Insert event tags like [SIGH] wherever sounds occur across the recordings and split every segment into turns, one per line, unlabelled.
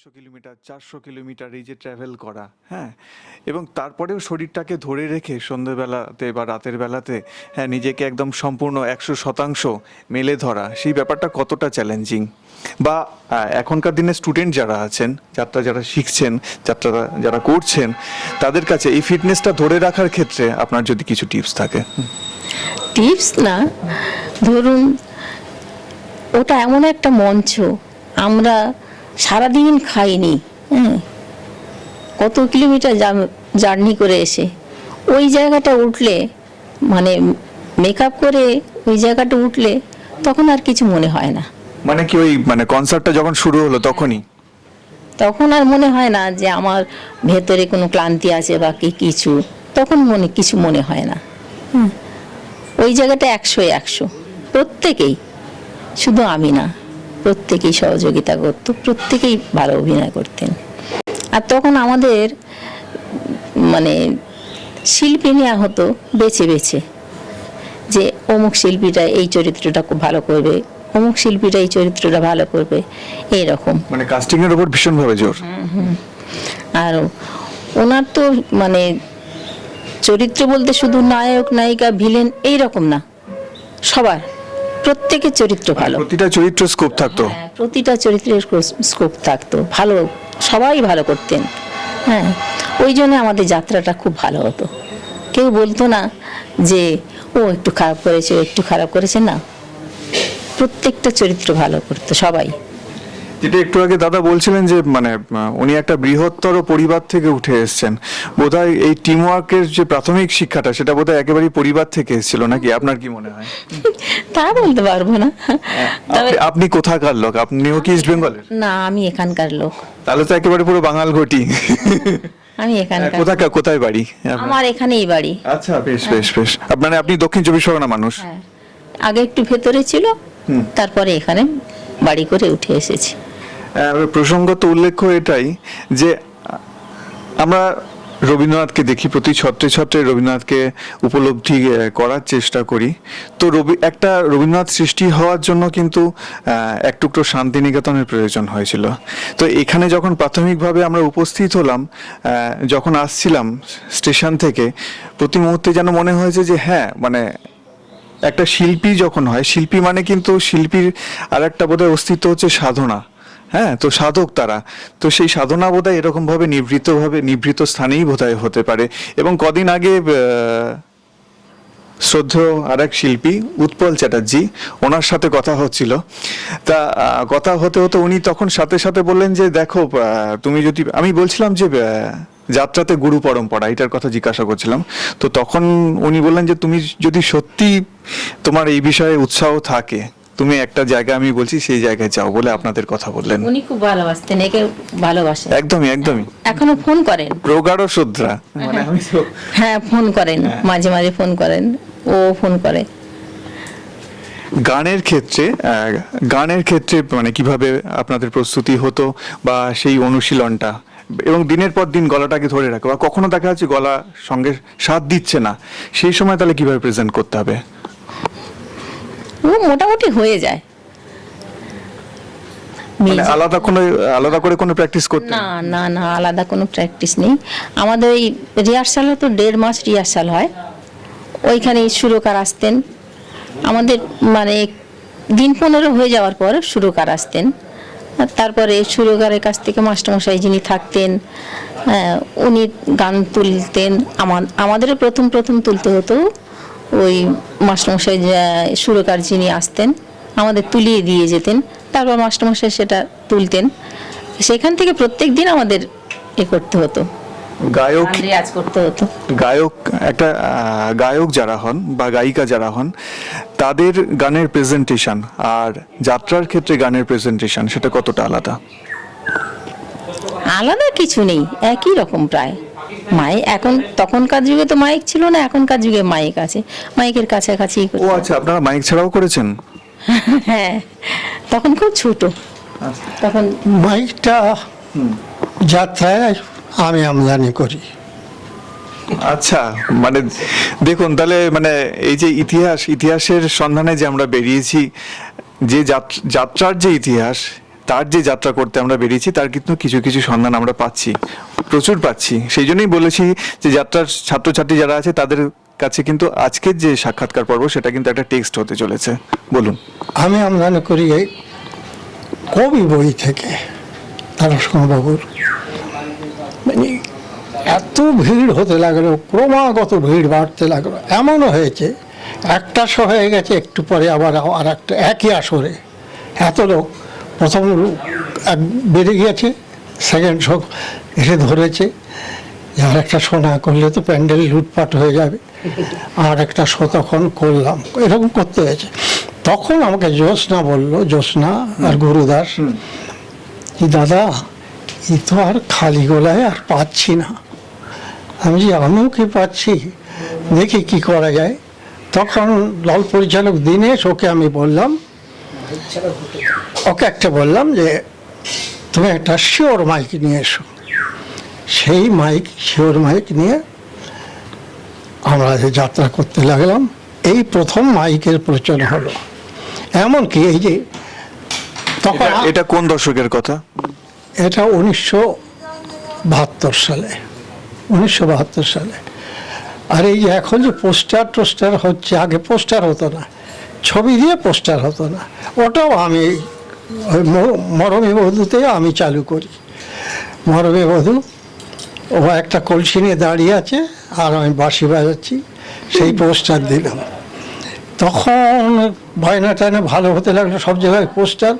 তিনশো কিলোমিটার, চারশো কিলোমিটার এই যে ট্রাভেল করা হ্যাঁ? এবং তারপরেও শরীরটাকে ধরে রেখে সন্ধ্যেবেলাতে বা রাতের বেলাতে হ্যাঁ নিজেকে একদম সম্পূর্ণ একশো শতাংশ মেলে ধরা, সেই ব্যাপারটা কতটা চ্যালেঞ্জিং বা এখনকার দিনে স্টুডেন্ট যারা আছেন, যাত্রা যারা শিখছেন, যাত্রা যারা করছেন, তাদের কাছে এই ফিটনেসটা ধরে রাখার ক্ষেত্রে আপনার যদি কিছু টিপস থাকে।
টিপস না, ধরুন, ওটা এমন একটা মঞ্চ, আমরা সারাদিন খাইনি হ্যাঁ কত কিলোমিটার জার্নি করে এসে। ওই জায়গাটা উঠলে মানে মেকআপ করে ওই জায়গাটা উঠলে তখন আর কিছু মনে হয় না।
মানে কি ওই মানে কনসার্টটা যখন শুরু হলো তখনই?
তখন আর মনে হয় না যে আমার ভেতরে কোনো ক্লান্তি আছে বা কি কিছু। তখন মনে কিছু মনে হয় না। হুম। ওই জায়গাটা একশো একশো। প্রত্যেকেই। শুধু আমি না। প্রত্যেকেই সহযোগিতা করতো প্রত্যেকেই ভালো অভিনয় করতেন। আর তখন আমাদের মানে শিল্পী নেওয়া হতো বেছে বেছে যে অমুক শিল্পীটা এই চরিত্রটা খুব ভালো করবে অমুক শিল্পীটা এই চরিত্রটা ভালো করবে এইরকম।
মানে কাস্টিং এর উপর ভীষণভাবে জোর।
আর ওনার তো মানে চরিত্র বলতে শুধু নায়ক নায়িকা ভিলেন এই রকম না সবার। প্রত্যেকের চরিত্র ভালো।
প্রতিটা চরিত্র স্কোপ থাকতো।
হ্যাঁ, প্রতিটা চরিত্রের স্কোপ থাকতো। ভালো সবাই ভালো করতেন। হ্যাঁ ওই জন্য আমাদের যাত্রাটা খুব ভালো হতো। কেউ বলতো না যে ও একটু খারাপ করেছে একটু খারাপ করেছে। না। প্রত্যেকটা চরিত্র ভালো করতো সবাই।
যেটা একটু আগে দাদা বলছিলেন যে মানে উনি একটা বৃহত্তর পরিবার থেকে উঠে এসেছেন। বোধহয় এই টিম ওয়ার্কের যে প্রাথমিক শিক্ষাটা সেটা বোধহয় একেবারেই পরিবার থেকে এসেছিল নাকি? আপনার কি মনে হয়? [LAUGHS]
তা বলতে পারব না।
আপনি- আপনি কোথাকার লোক? আপনিও কি ইস্ট বেঙ্গলের
না আমি এখানকার লোক।
তাহলে তো একেবারে পুরো বাঙাল ঘটি।
আমি এখানকার।
কোথাকার কোথায় বাড়ি?
আমার এখানেই বাড়ি।
আচ্ছা বেশ বেশ বেশ। আপনার আপনি দক্ষিণ চব্বিশ পরগনা মানুষ?
হ্যাঁ। আগে একটু ভেতরে ছিল তারপরে এখানে বাড়ি করে উঠে এসেছি।
প্রসঙ্গত উল্লেখ্য এটাই যে আমরা রবীন্দ্রনাথকে দেখি, প্রতি ছত্রে ছত্রে রবীন্দ্রনাথকে উপলব্ধি করার চেষ্টা করি। তো রবি, একটা রবীন্দ্রনাথ সৃষ্টি হওয়ার জন্য কিন্তু এক টুকরো শান্তিনিকেতনের প্রয়োজন হয়েছিল। তো এখানে যখন প্রাথমিকভাবে আমরা উপস্থিত হলাম যখন আসছিলাম স্টেশন থেকে, প্রতি মুহূর্তে যেন মনে হয়েছে যে হ্যাঁ মানে একটা শিল্পী যখন হয়, শিল্পী মানে কিন্তু শিল্পীর আর একটা বোধহয় অস্তিত্ব হচ্ছে সাধনা। হ্যাঁ তো সাধক তারা। তো সেই সাধনা বোধহয় এরকম ভাবে নিভৃতভাবে, নিভৃত স্থানেই বোধহয় হতে পারে। এবং কদিন আগে শ্রদ্ধেয় আর এক শিল্পী, উৎপল চ্যাটার্জি, ওনার সাথে কথা হচ্ছিল। তা কথা হতে হতে উনি তখন সাথে সাথে বললেন যে, দেখো তুমি যদি আমি বলছিলাম যে যাত্রাতে গুরু পরম্পরা, এটার কথা জিজ্ঞাসা করছিলাম। তো তখন উনি বললেন যে, তুমি যদি সত্যি তোমার এই বিষয়ে উৎসাহ থাকে তুমি একটা জায়গা আমি বলছি সেই জায়গায় যাও বলে আপনাদের কথা বললেন।
উনি খুব ভালোবাসতেন একে ভালোবাসেন।
একদমই একদমই।
এখনও ফোন করেন?
প্রগাঢ় শ্রদ্ধা মানে আমি তো
হ্যাঁ ফোন করেন মাঝে মাঝে ফোন করেন ও ফোন করে।
গানের ক্ষেত্রে আহ, গানের ক্ষেত্রে মানে কীভাবে আপনাদের প্রস্তুতি হতো বা সেই অনুশীলনটা? এবং দিনের পর দিন গলাটাকে ধরে রাখা বা কখনো দেখা যাচ্ছে গলা সঙ্গে সাথ দিচ্ছে না সেই সময় তাহলে কীভাবে প্রেজেন্ট করতে হবে?
মোটামুটি হয়ে যায়।
মানে আলাদা কোনো আলাদা করে কোনো প্র্যাকটিস করতে
না না না আলাদা কোনো প্র্যাকটিস নেই। আমাদের ওই রিহার্সাল তো দেড় মাস রিহার্সাল হয়। ওইখানে সুরকার আসতেন। আমাদের মানে দিন পনেরো হয়ে যাওয়ার পর সুরকার আসতেন। তারপরে সুরকারের কাছ থেকে মাস্টারমশাই যিনি থাকতেন উনি গান তুলতেন। আমাদেরও প্রথম প্রথম তুলতে হতো ওই মাস্টারমশাই সুরকার যিনি আসতেন আমাদের তুলিয়ে দিয়ে যেতেন তারপর মাস্টারমশাই সেটা তুলতেন। সেখান থেকে প্রত্যেক দিন আমাদের এ করতে হতো।
গায়ক
রেয়াজ করতে হতো।
গায়ক একটা গায়ক যারা হন বা গায়িকা যারা হন তাদের গানের প্রেজেন্টেশন আর যাত্রার ক্ষেত্রে গানের প্রেজেন্টেশন সেটা কতটা আলাদা?
আলাদা কিছু নেই একই রকম প্রায়। মাইক? এখন তখনকার যুগে তো মাইক ছিল না এখনকার যুগে মাইক আছে। মাইকের কাছাকাছি
ও আচ্ছা আপনারা মাইক ছাড়াও করেছেন? [LAUGHS]
হ্যাঁ তখন খুব ছোট। তখন
মাইকটা যাত্রায় আমি আমদানি করি।
আচ্ছা মানে দেখুন তাহলে মানে এই যে ইতিহাস ইতিহাসের সন্ধানে যে আমরা বেরিয়েছি যে যাত- যাত্রার যে ইতিহাস তার যে যাত্রা করতে আমরা বেরিয়েছি, তার কিন্তু কিছু কিছু সন্ধান আমরা পাচ্ছি, প্রচুর পাচ্ছি। সেই জন্যই বলেছি যে যাত্রার ছাত্রছাত্রী যারা আছে, তাদের কাছে কিন্তু আজকের যে সাক্ষাৎকার পর্ব, সেটা কিন্তু একটা টেক্সট হতে চলেছে। বলুন।
আমি আমদানি করি এই কবি বই থেকে তারসমবাবুর মানে এত ভিড় হতে লাগল, ক্রমাগত ভিড় বাড়তে লাগল। এমনও হয়েছে, একটা শো হয়ে গেছে, একটু পরে আবার আর একটা একই আসরে। এত লোক। প্রথম এক বেড়ে গিয়েছে সেকেন্ড শো এসে ধরেছে। আর একটা শো না করলে তো প্যান্ডেল লুটপাট হয়ে যাবে। আর একটা শো তখন করলাম এরকম করতে হয়েছে। তখন আমাকে জ্যোৎস্না বলল জ্যোৎস্না আর গুরুদাস কি দাদা ই তো আর খালি গলায় আর পাচ্ছি না। আমি যে আমিও কি পাচ্ছি? দেখি কি করা যায়। তখন দল পরিচালক দিনেশ ওকে আমি বললাম ওকে একটা বললাম যে তুমি একটা শিওর মাইক নিয়ে এসো। সেই মাইক শিওর মাইক নিয়ে আমরা যে যাত্রা করতে লাগলাম এই প্রথম মাইকের প্রচলন হলো। এমনকি এই যে তখন
এটা- কোন দশকের কথা?
এটা উনিশশো বাহাত্তর সালে উনিশশো বাহাত্তর সালে। আর এই যে এখন যে পোস্টার টোস্টার হচ্ছে আগে পোস্টার হতো না ছবি দিয়ে পোস্টার হতো না ওটাও আমি ওই মরমী বধূতে আমি চালু করি। মরমে বধূ, ও একটা কলসি নিয়ে দাঁড়িয়ে আছে, আর আমি বাঁশি বাজাচ্ছি, সেই পোস্টার দিলাম। তখন বায়না টায়না ভালো হতে লাগল, সব জায়গায় পোস্টার,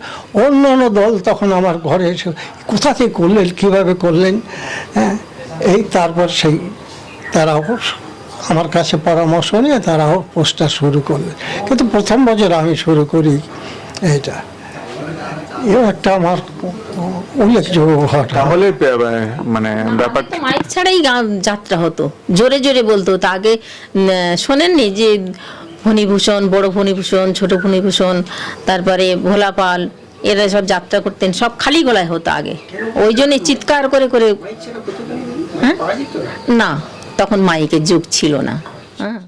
অন্য অন্য দল তখন আমার ঘরে এসে, কোথা থেকে করলেন, কীভাবে করলেন হ্যাঁ? এই তারপর সেই তারাও আমার কাছে পরামর্শ নিয়ে তারাও পোস্টার শুরু করলেন। কিন্তু প্রথম বছর আমি শুরু করি এইটা। এও একটা আমার
তাহলে মানে ব্যাপার
মাইক ছাড়াই যাত্রা হতো। জোরে জোরে বলতো। হতো আগে শোনেননি যে ফণিভূষণ বড় ফণিভূষণ ছোট ফণিভূষণ তারপরে ভোলা পাল এরা সব যাত্রা করতেন সব খালি গলায় হতো আগে। ওই জন্যে চিৎকার করে করে হ্যাঁ? না তখন মাইকের যুগ ছিল না। হ্যাঁ?